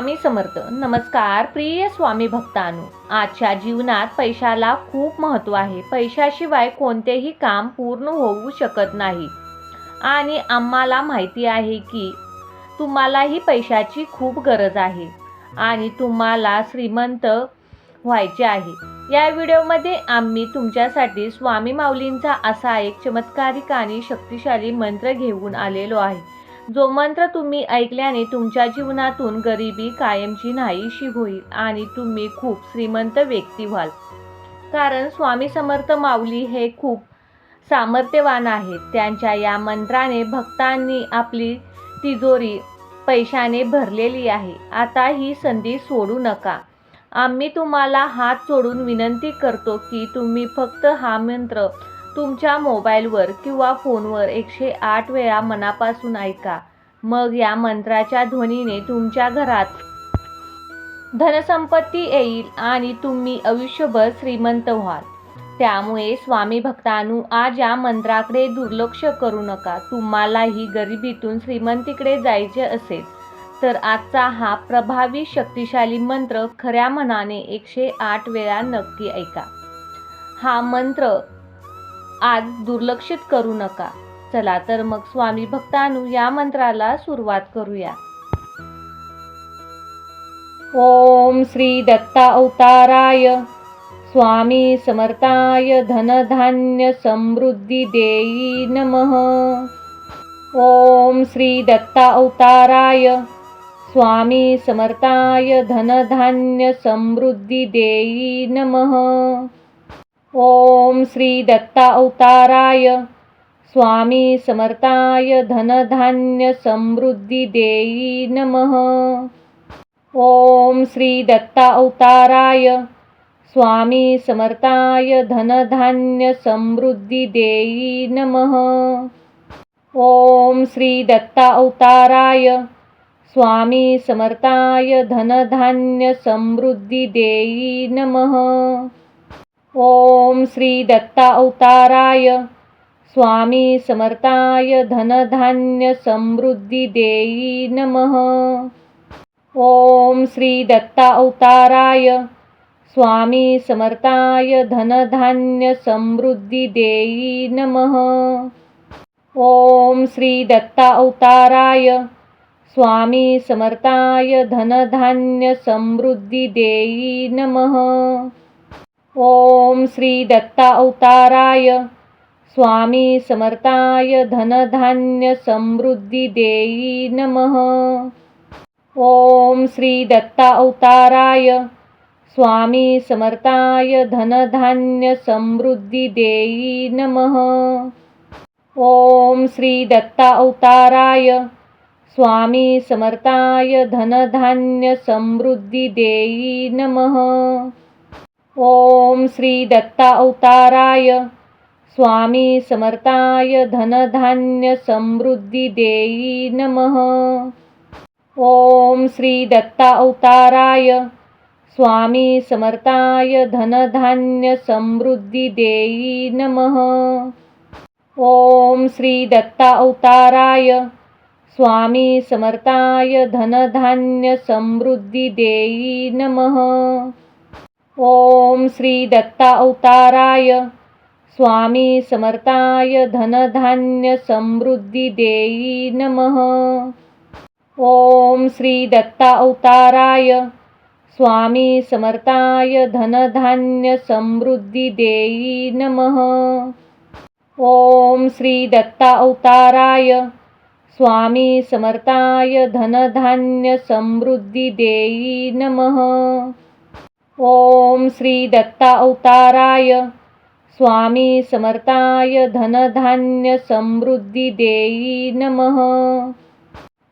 स्वामी समर्थ. नमस्कार प्रिय स्वामी भक्तांनो. आजच्या जीवनात पैशाला खूप महत्त्व आहे. पैशाशिवाय कोणतेही काम पूर्ण होऊ शकत नाही. आणि आम्हाला माहिती आहे की तुम्हालाही पैशाची खूप गरज आहे. आणि तुम्हाला श्रीमंत व्हायचे आहे. या व्हिडिओमध्ये आम्ही तुमच्यासाठी स्वामी माऊलींचा असा एक चमत्कारिक आणि शक्तिशाली मंत्र घेऊन आलेलो आहे. जो मंत्र तुम्ही ऐकल्याने तुमच्या जीवनातून गरिबी कायमची नाहीशी होईल आणि तुम्ही खूप श्रीमंत व्यक्ती व्हाल. कारण स्वामी समर्थ माऊली हे खूप सामर्थ्यवान आहेत. त्यांच्या या मंत्राने भक्तांनी आपली तिजोरी पैशाने भरलेली आहे. आता ही संधी सोडू नका. आम्ही तुम्हाला हात सोडून विनंती करतो की तुम्ही फक्त हा मंत्र तुमच्या मोबाईलवर किंवा फोनवर एकशे आठ वेळा मनापासून ऐका. मग या मंत्राच्या ध्वनीने तुमच्या घरात धनसंपत्ती येईल आणि तुम्ही आयुष्यभर श्रीमंत व्हाल. त्यामुळे स्वामी भक्तांनो आज या मंत्राकडे दुर्लक्ष करू नका. तुम्हालाही गरिबीतून श्रीमंतीकडे जायचे असेल तर आजचा हा प्रभावी शक्तिशाली मंत्र खऱ्या मनाने एकशे आठ वेळा नक्की ऐका. हा मंत्र आज दुर्लक्षित करू नका. चला तर मग स्वामी भक्तानु या मंत्राला सुरुवात करूया. ओम श्री दत्ता अवताराय स्वामी समर्थाय धनधान्य समृद्धी देई नम. ओम श्री दत्ता अवताराय स्वामी समर्थाय धनधान्य समृद्धी देई नमः. ओम श्री दत्ता अवताराय स्वामी समर्थाय धनधान्य समृद्धी देई नमः। ओम श्री दत्ता अवताराय स्वामी समर्थाय धनधान्य समृद्धी देई नमः। ओम श्री दत्ता अवताराय स्वामी समर्थाय धनधान्य समृद्धी देई नमः। ओम श्री दत्ता अवताराय स्वामी समर्थाय धनधान्य समृद्धी देई नमः। ओम श्री दत्ता अवताराय स्वामी समर्थाय धनधान्य समृद्धी देई नमः। ओम श्री दत्ता अवताराय स्वामी समर्थाय धनधान्य समृद्धी देई नमः। ओम श्री दत्ता अवताराय स्वामी समर्थाय धनधान्य समृद्धी देई नमः। ओम श्री दत्ता अवताराय स्वामी समर्थाय धनधान्य समृद्धी देई नमः। ओम श्री दत्ता अवताराय स्वामी समर्थाय धनधान्य समृद्धी देई नमः। ओम श्री दत्ता अवताराय स्वामी समर्थाय धनधान्य समृद्धी देई नमः। ओम श्री दत्ता अवताराय स्वामी समर्थाय धनधान्य समृद्धी देई नमः। ओम श्री दत्ता अवताराय स्वामी समर्थाय धनधान्य समृद्धी देई नमः। ओम श्री दत्ता अवताराय स्वामी समर्थाय धनधान्य समृद्धी देई नमः। ओम श्री दत्ता अवताराय स्वामी समर्थाय धनधान्य समृद्धी देई नमः। ओम श्री दत्ता अवताराय स्वामी समर्थाय धनधान्य समृद्धी देई नमः। ओम श्री दत्ता अवताराय स्वामी समर्थाय धनधान्य समृद्धी देई नमः।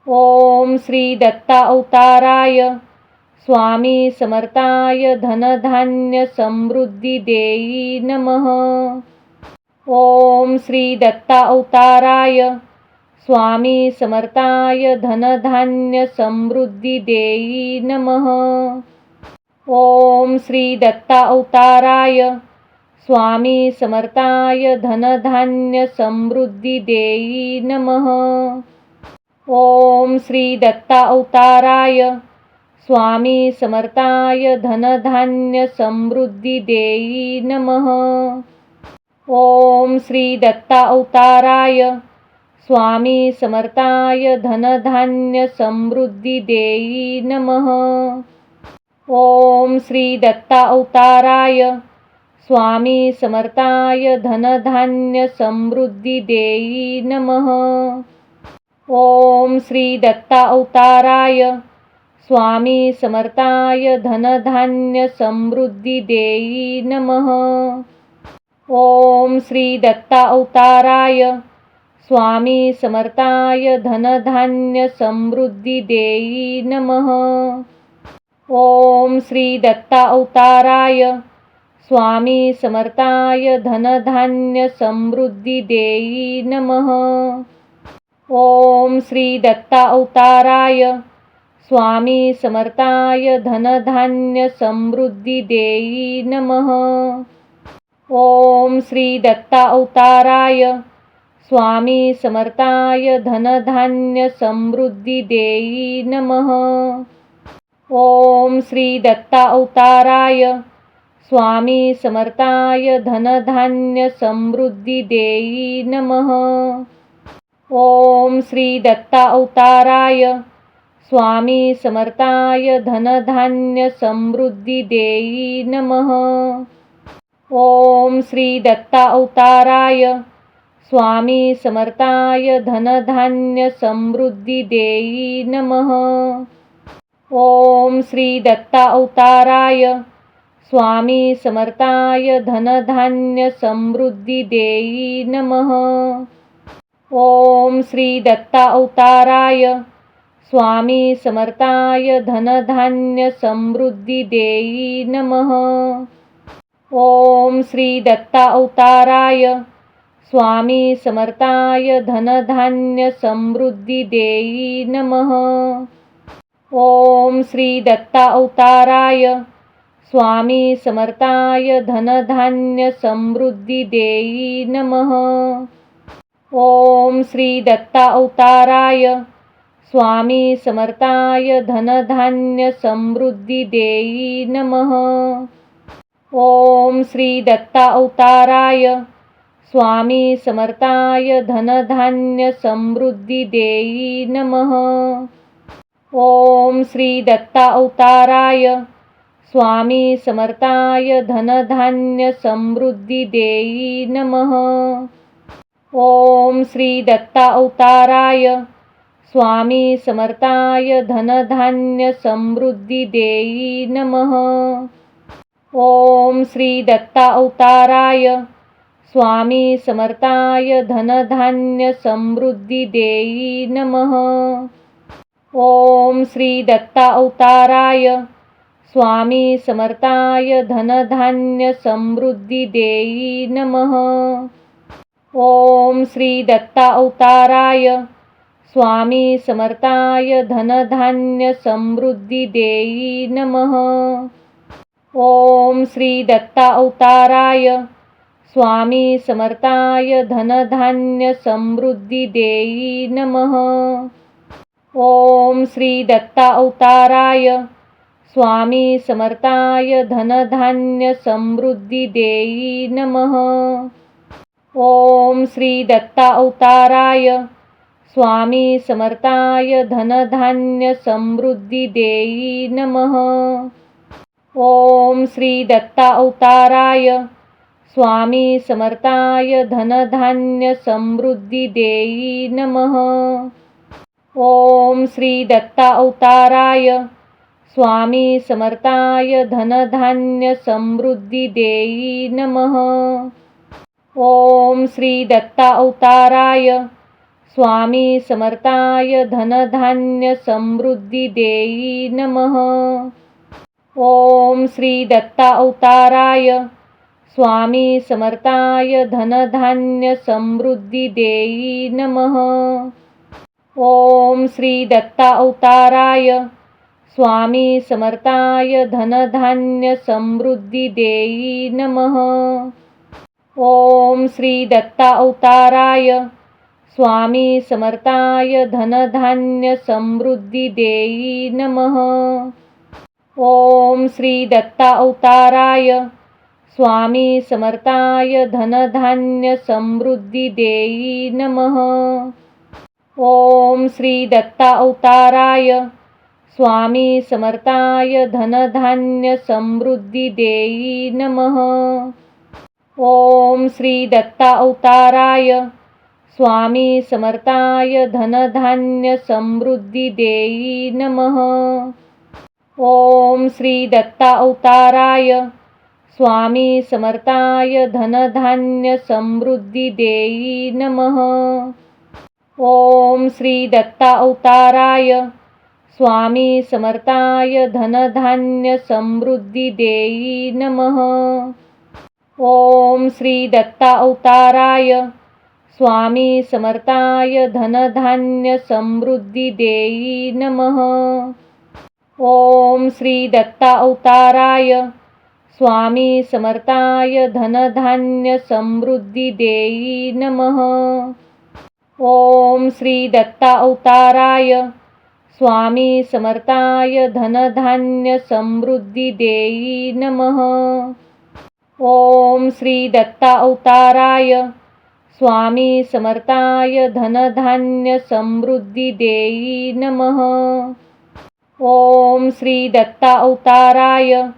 ओम श्री दत्ता अवताराय स्वामी समर्थाय धनधान्य समृद्धी देई नमः। ओम श्री दत्ता अवताराय स्वामी समर्थाय धनधान्य समृद्धी देई नमः। ओम श्री दत्ता अवताराय स्वामी समर्थाय धनधान्य समृद्धी देई नमः। ओम श्री दत्ता अवताराय स्वामी समर्थाय धनधान्य समृद्धी देई नमः। ओम श्री दत्ता अवताराय स्वामी समर्थाय धनधान्य समृद्धी देई नमः। ओम श्री दत्ता अवताराय स्वामी समर्थाय धनधान्य समृद्धी देई नमः। ओम श्री दत्ता अवताराय स्वामी समर्थाय धनधान्य समृद्धी देई नमः। ओम श्री दत्ता अवताराय स्वामी समर्थाय धनधान्य समृद्धी देई नमः। ओम श्री दत्ता अवताराय स्वामी समर्थाय धनधान्य समृद्धी देई नमः। ओम श्री दत्ता अवताराय स्वामी समर्थाय धनधान्य समृद्धी देई नमः। ओम श्री दत्ता अवताराय स्वामी समर्थाय धनधान्य समृद्धी देई नमः। ओम श्री दत्ता अवताराय स्वामी समर्थाय धनधान्य समृद्धी देई नमः। श्री दत्ता अवताराय स्वामी समर्थाय धनधान्य समृद्धी देई नमः। ओम श्री दत्ता अवताराय स्वामी समर्थाय धनधान्य समृद्धी देई नमः। ओम श्री दत्ता अवताराय स्वामी समर्थाय धनधान्य समृद्धी देई नमः। ओम श्री दत्ता अवताराय स्वामी समर्थाय धनधान्य समृद्धी देई नमः। ओम श्री दत्ता अवताराय स्वामी समर्थाय धनधान्य समृद्धी देई नमः। ओम श्री दत्ता अवताराय स्वामी समर्थाय धनधान्य समृद्धी देई नमः। ओम श्री दत्ता अवताराय स्वामी समर्थाय धनधान्य समृद्धी देई नमः। ओम श्री दत्ता अवताराय स्वामी समर्थाय धनधान्य समृद्धी देई नमः। ओम श्री दत्ता अवताराय स्वामी समर्थाय धनधान्य समृद्धी देई नमः। ओम श्री दत्ता अवताराय स्वामी समर्थाय धनधान्य समृद्धी देई नमः। ओम श्री दत्ता अवताराय स्वामी समर्थाय धनधान्य समृद्धी देई नमः। ओम श्री दत्ता अवताराय स्वामी समर्थाय धनधान्य समृद्धी देई नमः। ओम श्री दत्ता अवताराय स्वामी समर्थाय धनधान्य समृद्धी देई नमः। ओम श्री दत्ता अवताराय स्वामी समर्थाय धनधान्य समृद्धी देई नमः। ओम श्री दत्ता अवताराय स्वामी समर्थाय धनधान्य समृद्धी देई नमः। ओम श्री दत्ता अवताराय स्वामी समर्थाय धनधान्य समृद्धी देई नमः। ओम श्री दत्ता अवताराय स्वामी समर्थाय धनधान्य समृद्धी देई नमः। ओम श्री दत्ता अवताराय स्वामी समर्थाय धनधान्य समृद्धी देई नमः। ओम श्री दत्ता अवताराय स्वामी समर्थाय धनधान्य समृद्धी देई नमः। श्री दत्ता अवताराय स्वामी समर्थाय धनधान्य समृद्धी देई नमः। ओम श्री दत्ता अवताराय स्वामी समर्थाय धनधान्य समृद्धी देई नमः। ओम श्री दत्ता अवताराय स्वामी समर्थाय धनधान्य समृद्धी देई नमः। ओम श्री दत्ता अवताराय स्वामी समर्थाय धनधान्य समृद्धी देई नमः। ओम श्री दत्ता अवताराय स्वामी समर्थाय धनधान्य समृद्धी देई नमः। ओम श्री दत्ता अवताराय स्वामी समर्थाय धनधान्य समृद्धी देई नमः। ओम श्री दत्ता अवताराय स्वामी समर्थाय धनधान्य समृद्धी देई नमः। ओम श्री दत्ता अवताराय स्वामी समर्थाय धनधान्य समृद्धी देई नमः। ओम श्री दत्ता अवताराय स्वामी समर्थाय धनधान्य समृद्धी देई नमः। ओम श्री दत्ता अवताराय स्वामी समर्थाय धनधान्य समृद्धी देई नमः। ओम श्री दत्ता अवताराय स्वामी समर्थाय धनधान्य समृद्धी देई नमः। ओम श्री दत्ता अवताराय स्वामी समर्थाय धनधान्य समृद्धी देई नमः। ओम श्री दत्ता अवताराय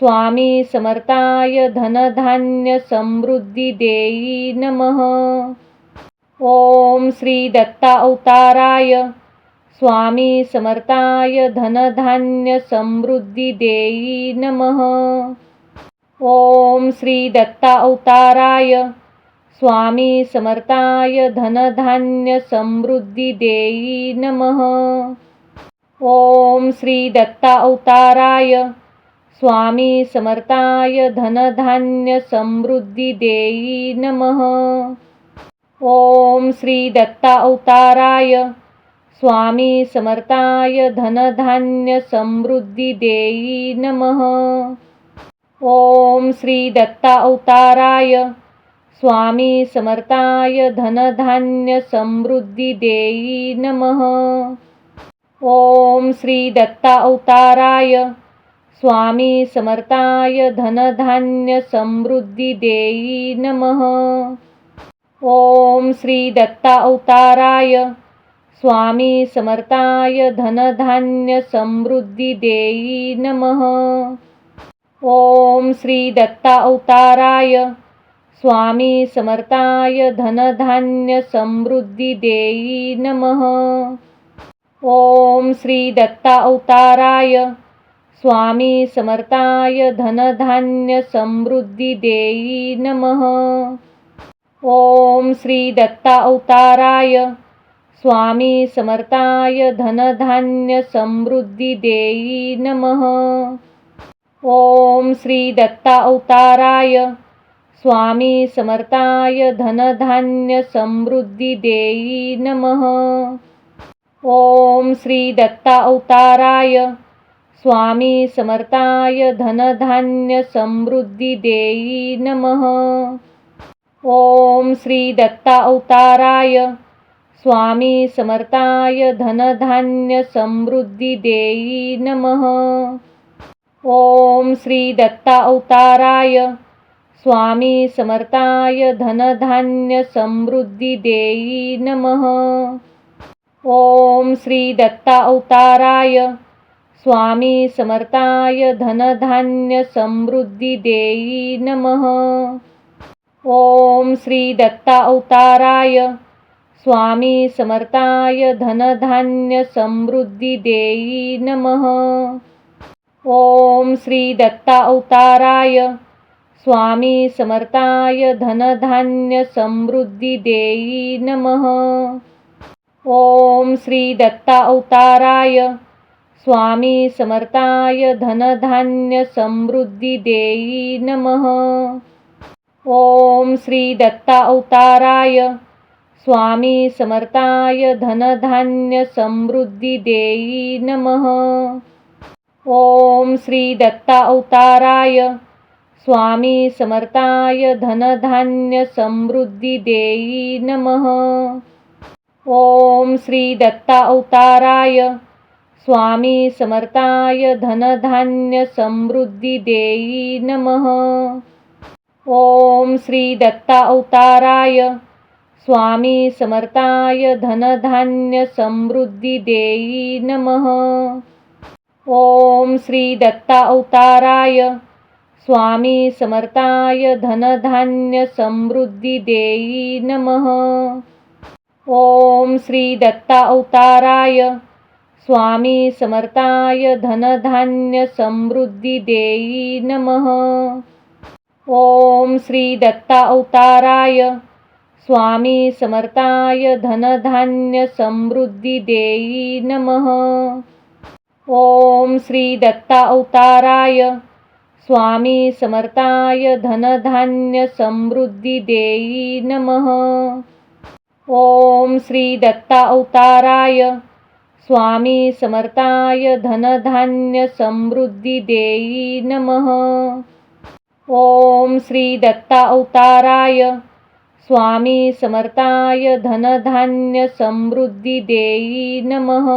स्वामी समर्थाय धनधान्य समृद्धी देई नमः। ओम श्री दत्ता अवताराय स्वामी समर्थाय धनधान्य समृद्धी देई नमः। ओम श्री दत्ता अवताराय स्वामी समर्थाय धनधान्य समृद्धी देई नमः। ओम श्री दत्ता अवताराय स्वामी समर्थाय धनधान्य समृद्धी देई नमः। ओम श्री दत्ता अवताराय स्वामी समर्थाय धनधान्य समृद्धी देई नमः। ओम श्री दत्ता अवताराय स्वामी समर्थाय धनधान्य समृद्धी देई नमः। ओम श्री दत्ता अवताराय स्वामी समर्थाय धनधान्य समृद्धी देई नमः। ओम श्री दत्ता अवताराय स्वामी समर्थाय धनधान्य समृद्धी देई नमः। ओम श्री दत्ता अवताराय स्वामी समर्थाय धनधान्य समृद्धी देई नमः। ओम श्री दत्ता अवताराय स्वामी समर्थाय धनधान्य समृद्धी देई नमः। ओम श्री दत्ता अवताराय स्वामी समर्थाय धनधान्य समृद्धी देई नमः। ओम श्री दत्ता अवताराय स्वामी समर्थाय धनधान्य समृद्धी देई नमः। ओम श्री दत्ता अवताराय स्वामी समर्थाय धनधान्य समृद्धी देई नमः। ओम श्री दत्ता अवताराय स्वामी समर्थाय धनधान्य समृद्धी देई नमः। ओम श्री दत्ता अवताराय स्वामी समर्थाय धनधान्य समृद्धी देई नमः। ओम श्री दत्ता अवताराय स्वामी समर्थाय धनधान्य समृद्धी देई नमः। ओम श्री दत्ता अवताराय स्वामी समर्थाय धनधान्य समृद्धी देई नमः। ओम श्री दत्ता अवताराय स्वामी समर्थाय धनधान्य समृद्धी देई नमः। ओम श्री दत्ता अवताराय स्वामी समर्थाय धनधान्य समृद्धी देई नमः। ओम श्री दत्ता अवताराय स्वामी समर्थाय धनधान्य समृद्धी देई नमः। ओम श्री दत्ता अवताराय स्वामी समर्थाय धनधान्य समृद्धी देई नमः। ओम श्री दत्ता अवताराय स्वामी समर्थाय धनधान्य समृद्धी देई नमः। ओम श्री दत्ता अवताराय स्वामी समर्थाय धनधान्य समृद्धी देई नमः। ओम श्री दत्ता अवताराय स्वामी समर्थाय धनधान्य समृद्धी देई नमः। ओम श्री दत्ता अवताराय स्वामी समर्थाय धनधान्य समृद्धी देई नमः। ओम श्री दत्ता अवताराय स्वामी समर्थाय धनधान्य समृद्धी देई नमः। ओम श्री दत्ता अवताराय स्वामी समर्थाय धनधान्य समृद्धी देई नमः। ओम श्री दत्ता अवताराय स्वामी समर्थाय धनधान्य समृद्धी देई नमः। ओम श्री दत्ता अवताराय स्वामी समर्थाय धनधान्य समृद्धी देई नमः।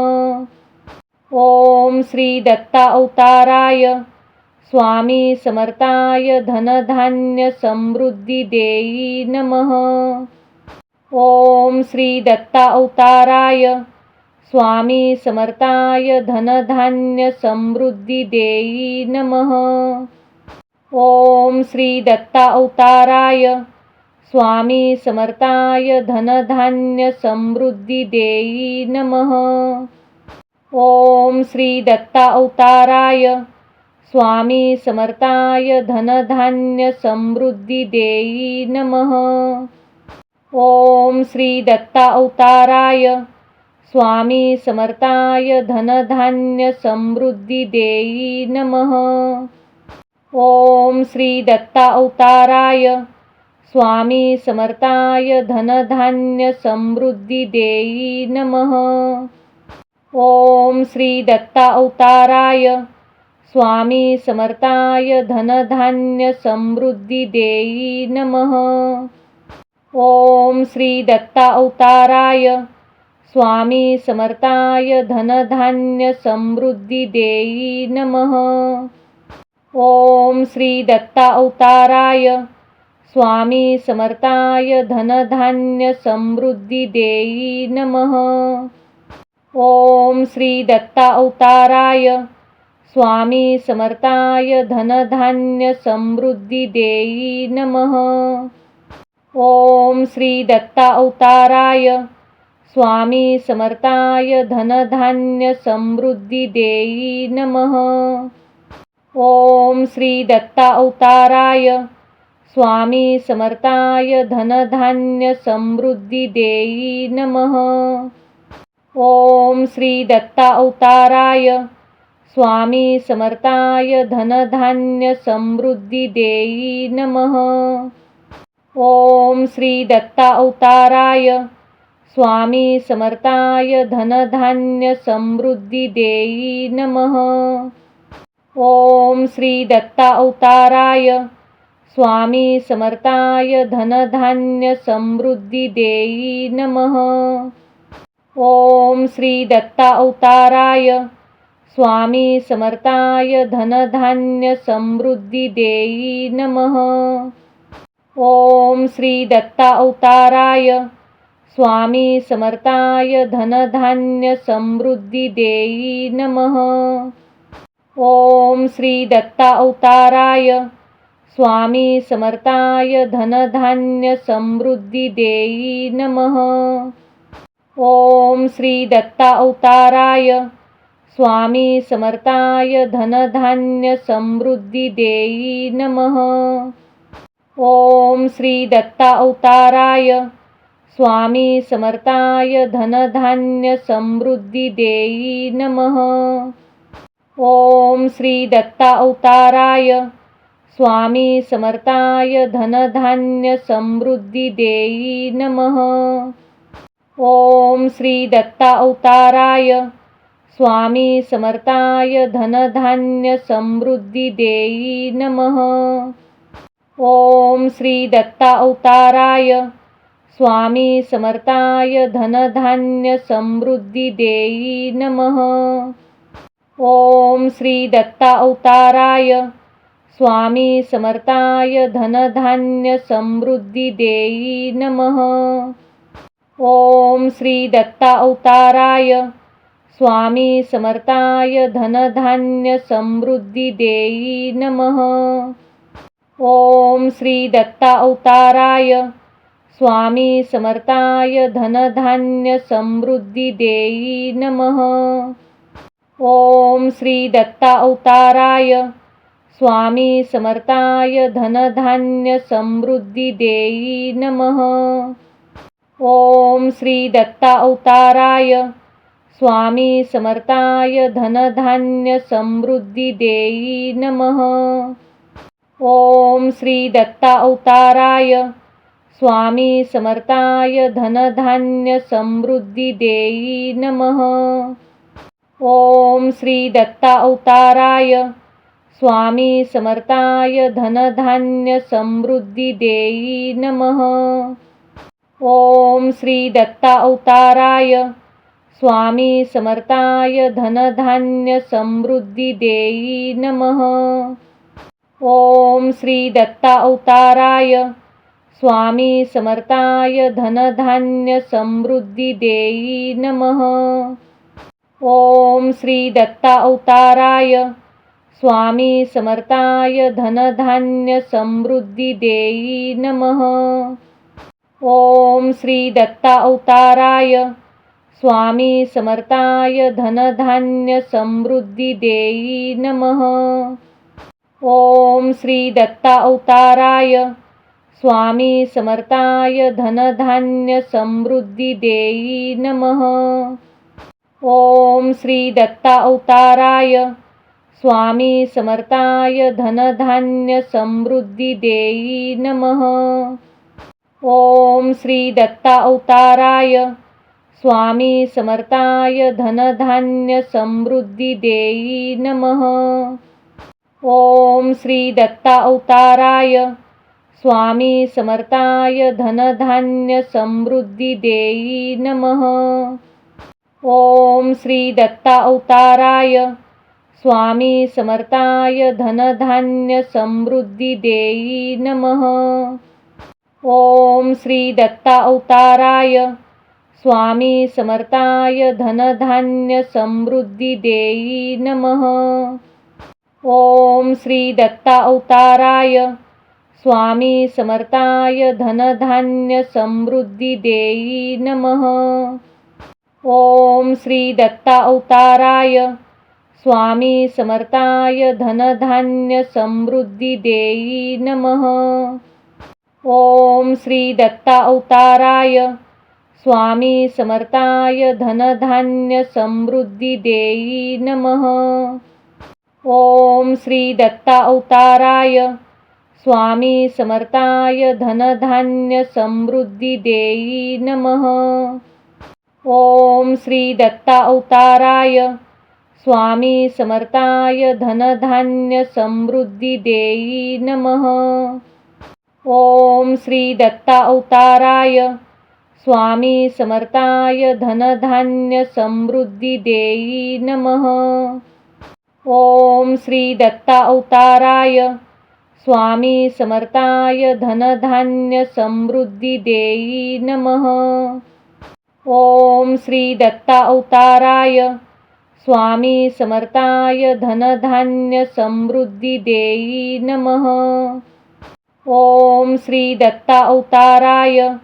ओम श्री दत्ता अवताराय स्वामी समर्थाय धनधान्य समृद्धी देई नमः। ओम श्री दत्ता अवताराय स्वामी समर्थाय धनधान्य समृद्धी देई नमः। ओम श्री दत्ता अवताराय स्वामी समर्थाय धनधान्य समृद्धी देई नमः। ओम श्री दत्ता अवताराय स्वामी समर्थाय धनधान्य समृद्धी देई नमः। ओम श्री दत्ता अवताराय स्वामी समर्थाय धनधान्य समृद्धी देई नमः। ओम श्री दत्ता अवताराय स्वामी समर्थाय धनधान्य समृद्धी देई नमः। ओम श्री दत्ता अवताराय स्वामी समर्थाय धनधान्य समृद्धी देई नमः। ओम श्री दत्ता अवताराय स्वामी समर्थाय धनधान्य समृद्धी देई नमः। ओम श्री दत्ता अवताराय स्वामी समर्थाय धनधान्य समृद्धी देई नमः। ओम श्री दत्ता अवताराय स्वामी समर्थाय धनधान्य समृद्धी देई नमः। ओम श्री दत्ता अवताराय स्वामी समर्थाय धनधान्य समृद्धी देई नमः। ओम श्री दत्ता अवताराय स्वामी समर्थाय धनधान्य समृद्धी देई नमः। ओम श्री दत्ता अवताराय स्वामी समर्थाय धनधान्य समृद्धी देई नमः। ओम श्री दत्ता अवताराय स्वामी समर्थाय धनधान्य समृद्धी देई नमः। ओम श्री दत्ता अवताराय स्वामी समर्थाय धनधान्य समृद्धी देई नमः। ओम श्री दत्ता अवताराय स्वामी समर्थाय धनधान्य समृद्धी देई नमः। ओम श्री दत्ता अवताराय स्वामी समर्थाय धनधान्य समृद्धी देई नमः। ओम श्री दत्ता अवताराय स्वामी समर्थाय धनधान्य समृद्धी देई नमः। ओम श्री दत्ता अवताराय स्वामी समर्थाय धनधान्य समृद्धी देई नमः। ओम श्री दत्ता अवताराय स्वामी समर्थाय धनधान्य समृद्धी देई नमः। ओम श्री दत्ता अवताराय स्वामी समर्थाय धनधान्य समृद्धी देई नमः। ओम श्री दत्ता अवताराय स्वामी समर्थाय धनधान्य समृद्धी देई नमः। ओम श्री दत्ता अवताराय स्वामी समर्थाय धनधान्य समृद्धी देई नमः। ओम श्री दत्ता अवताराय स्वामी समर्थाय धनधान्य समृद्धी देई नमः। ओम श्री दत्ता अवताराय स्वामी समर्थाय धनधान्य समृद्धी देई नमः। ओम श्री दत्ता अवताराय स्वामी समर्थाय धनधान्य समृद्धी देई नमः। ओम श्री दत्ता अवताराय स्वामी समर्थाय धनधान्य समृद्धी देई नमः। ओम श्री दत्ता अवताराय स्वामी समर्थाय धनधान्य समृद्धी देई नमः। ओम श्री दत्ता अवताराय स्वामी समर्थाय धनधान्य समृद्धी देई नमः। ओम श्री दत्ता अवताराय स्वामी समर्थाय धनधान्य समृद्धी देई नमः। ओम श्री दत्ता अवताराय स्वामी समर्थाय धनधान्य समृद्धी देई नमः। ओम श्री दत्ता अवताराय स्वामी समर्थाय धनधान्य समृद्धी देई नमः। ओम श्री दत्ता अवताराय स्वामी समर्थाय धनधान्य समृद्धी देई नमः। ओम श्री दत्ता अवताराय स्वामी समर्थाय धनधान्य समृद्धी देई नमः। ओम श्री दत्ता अवताराय स्वामी समर्थाय धनधान्य समृद्धी देई नमः। ओम श्री दत्ता अवताराय स्वामी समर्थाय धनधान्य समृद्धी देई नमः। ओम श्री दत्ता अवताराय स्वामी समर्थाय धनधान्य समृद्धी देई नमः। ओम श्री दत्ता अवताराय स्वामी समर्थाय धनधान्य समृद्धी देई नमः। ओम श्री दत्ता अवताराय स्वामी समर्थाय धनधान्य समृद्धी देई नमः। ओम श्री दत्ता अवताराय स्वामी समर्थाय धनधान्य समृद्धी देई नमः। ओम श्री दत्ता अवताराय स्वामी समर्थाय धनधान्य समृद्धी देई नमः। ओम श्री दत्ता अवताराय स्वामी समर्थाय धनधान्य समृद्धी देई नमः। ओम श्री दत्ता अवताराय स्वामी समर्थाय धनधान्य समृद्धी देई नमः। ओम श्री दत्ता अवताराय स्वामी समर्थाय धनधान्य समृद्धी देई नमः। ओम श्री दत्ता अवताराय स्वामी समर्थाय धनधान्य समृद्धी देई नमः। ओम श्री दत्ता अवताराय स्वामी समर्थाय धनधान्य समृद्धी देई नमः। ओम श्री दत्ता अवताराय स्वामी समर्थाय धनधान्य समृद्धी देई नमः। ओम श्री दत्ता अवताराय स्वामी समर्थाय धनधान्य समृद्धी देई नमः। ओम श्री दत्ता अवताराय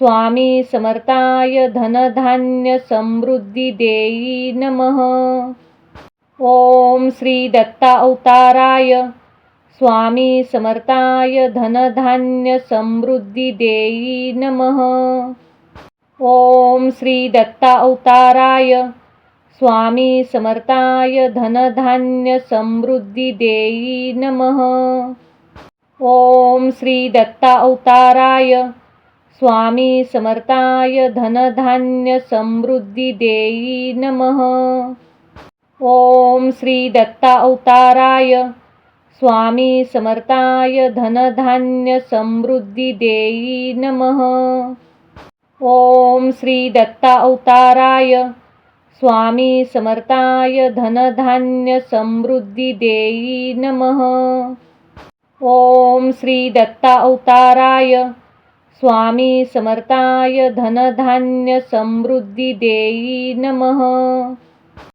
स्वामी समर्थाय धनधान्य समृद्धी देई नमः। ओम श्री दत्ता अवताराय स्वामी समर्थाय धनधान्य समृद्धी देई नमः। ओम श्री दत्ता अवताराय स्वामी समर्थाय धनधान्य समृद्धी देई नमः। ओम श्री दत्ता अवताराय स्वामी समर्थाय धनधान्य समृद्धी देई नमः। ओम श्री दत्ता अवताराय स्वामी समर्थाय धनधान्य समृद्धी देई नमः। ओम श्री दत्ता अवताराय स्वामी समर्थाय धनधान्य समृद्धी देई नमः। ओम श्री दत्ता अवताराय स्वामी समर्थाय धनधान्य समृद्धी देई नमः।